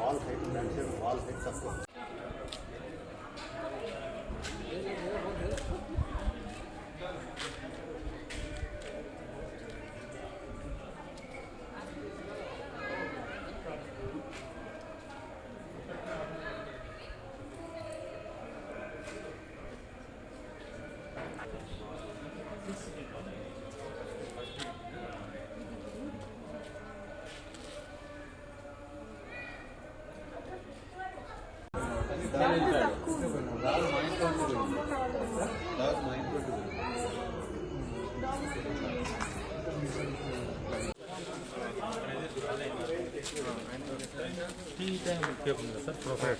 Wall height wall height सबको tea time paper ఉంది sir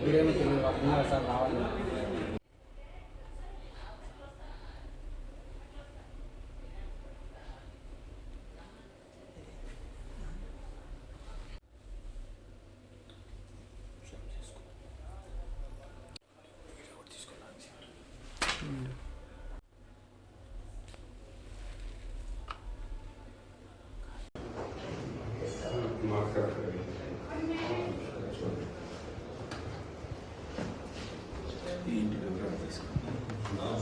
మీరేమో తెలియదు వాళ్ళు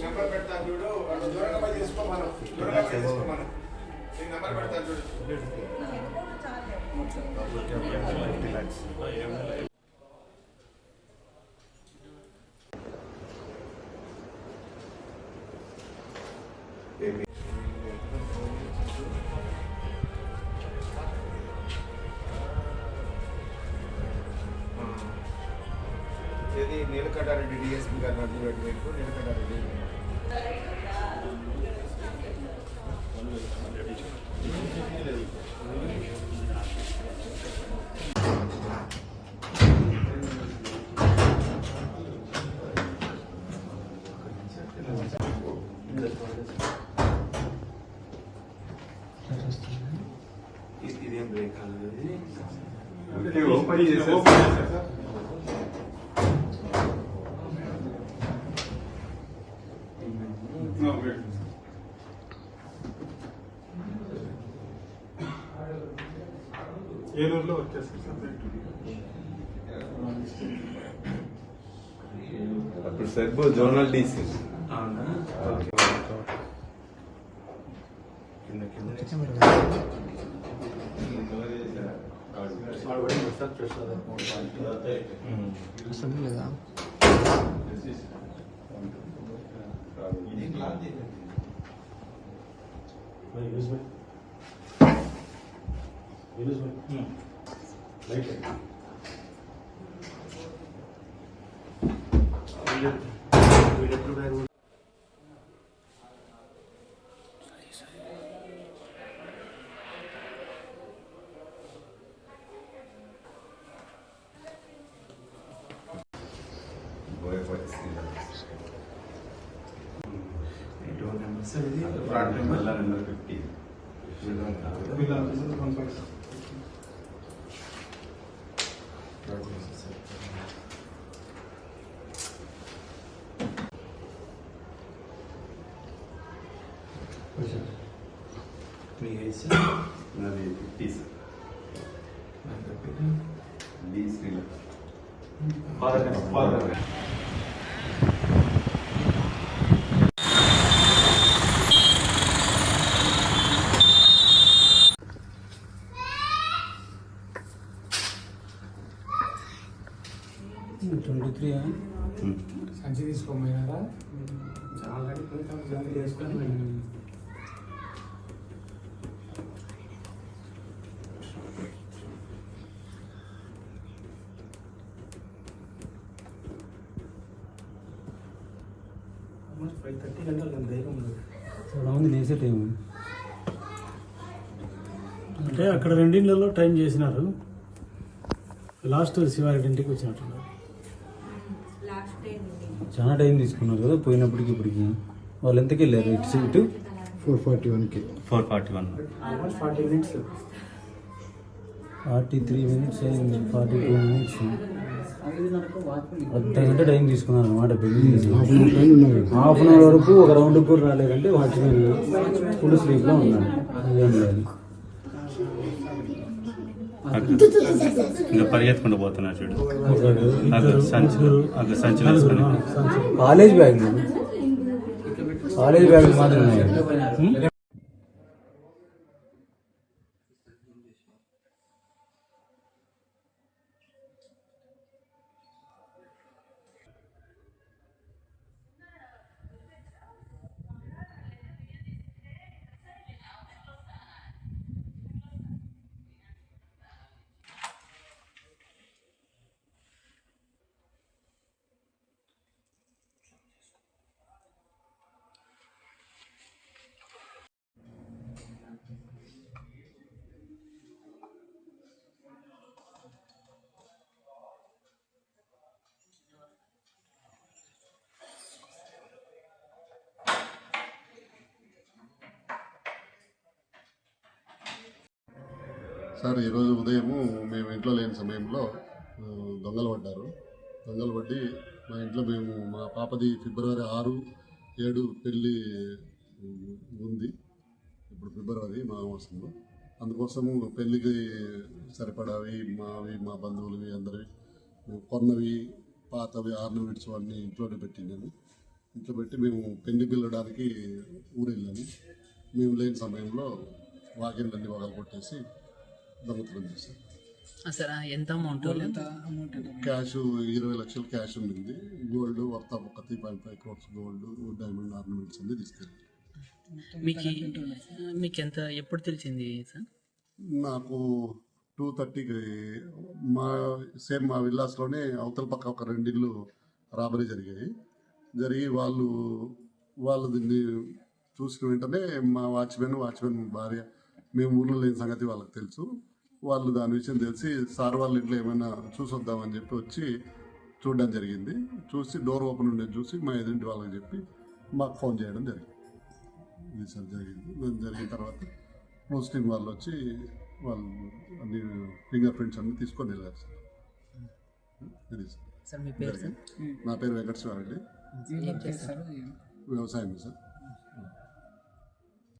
నెంబర్ పెడతాను చూడు అటు దూరంగా పోయి తీసుకోమను దూరంగా పోయి తీసుకోమను నేను నెంబర్ పెడతాను చూడు ఇది నీలకంఠారెడ్డి డిఎస్పీ గారు నడుపు మీకు Neelakanta Reddy Tiene hambre de calor. Tengo, países. ఏలూరులో వచ్చేసి సపరేట్ అప్పుడు సెర్బో జోనల్ డీసీ అసలు లేదా Sir, is it? Part number 11, number 15. Bill officer, 1.6. Me age sir నాది fifty sir B Sri Lanka father father twenty three సంచి తీసుకోపోయినారా ఆల్రెడీ పోయి చేసుకొని ధైర్యం లేసే టైం. అంటే అక్కడ రెండింటిలో టైం చేసినారు. లాస్ట్ శివారెడ్డి ఇంటికి వచ్చినట్టున్నారు. చాలా టైం తీసుకున్నారు కదా పోయినప్పటికి ఇప్పటికి. వాళ్ళు ఎంతకి వెళ్ళారు? ఇటు సైట్ ఫోర్ ఫార్టీ వన్కి four forty one. Almost forty minutes forty three minutes అయింది ఫార్టీ టూ మినిట్స్. గంట టైం తీసుకున్నారు అనమాట హాఫ్ అన్ అవర్ వరకు ఒక రౌండ్ కూడా రాలేదంటే వాచ్మెన్ ఫుల్ స్లీప్లో ఉన్నాడు ఏం లేదు. ఇంకా పరిగెత్తుకుంటూ పోతున్నా చూడు. ఇద్దరు, సంచి. అక్కడ సంచి వేసుకొని. కాలేజ్ బ్యాగ్ కాలేజ్ బ్యాగ్ మాత్రం సార్ ఈరోజు ఉదయము మేము ఇంట్లో లేని సమయంలో దొంగలు పడ్డారు. దొంగలు పడ్డి మా ఇంట్లో మేము మా పాపది ఫిబ్రవరి ఆరు ఏడు పెళ్ళి ఉంది. ఇప్పుడు ఫిబ్రవరి మా మాసంలో. అందుకోసము పెళ్ళికి సరిపడావి మావి మా బంధువులవి అందరివి కొన్నవి పాతవి ఆర్నమెంట్స్ అన్నీ ఇంట్లోనే పెట్టినాను ఇంట్లో పెట్టి మేము పెళ్ళి పిల్లడానికి ఊరు వెళ్ళాము మేము లేని సమయంలో వాకిళ్ళన్నీ వగలు కొట్టేసి దొంగతనం చేశారు సార్ ఎంత అమౌంట్ క్యాష్ ఇరవై లక్షలు క్యాష్ ఉండింది. గోల్డ్ వర్త్ ఒక three point five crores gold diamond ornaments అన్ని తీసుకెళ్ళారు మీకు మీకు ఎంత ఎప్పుడు తెలిసింది సార్? నాకు టూ థర్టీకి మా సేమ్ మా విల్లాస్లోనే అవతల పక్క ఒక రెండిళ్ళు రాబరీ జరిగాయి. జరిగి వాళ్ళు వాళ్ళు దీన్ని చూసిన వెంటనే మా వాచ్మెన్ వాచ్మెన్ భార్య మేము ఊళ్ళో లేని సంగతి వాళ్ళకి తెలుసు. వాళ్ళు దాని విషయం తెలిసి సార్ వాళ్ళ ఇంట్లో ఏమైనా చూసొద్దామని చెప్పి వచ్చి చూడడం జరిగింది. చూసి డోర్ ఓపెన్ ఉండేది చూసి మా ఎదుటి వాళ్ళకి చెప్పి మాకు ఫోన్ చేయడం జరిగింది. ఇది సార్ జరిగింది. దాని జరిగిన తర్వాత పోస్టింగ్ వాళ్ళు వచ్చి వాళ్ళు అన్ని ఫింగర్ ప్రింట్స్ అన్ని తీసుకొని వెళ్ళారు సార్. ఇది సార్. నా పేరు వెంకటేశ్వర రెడ్డి వ్యవసాయం సార్.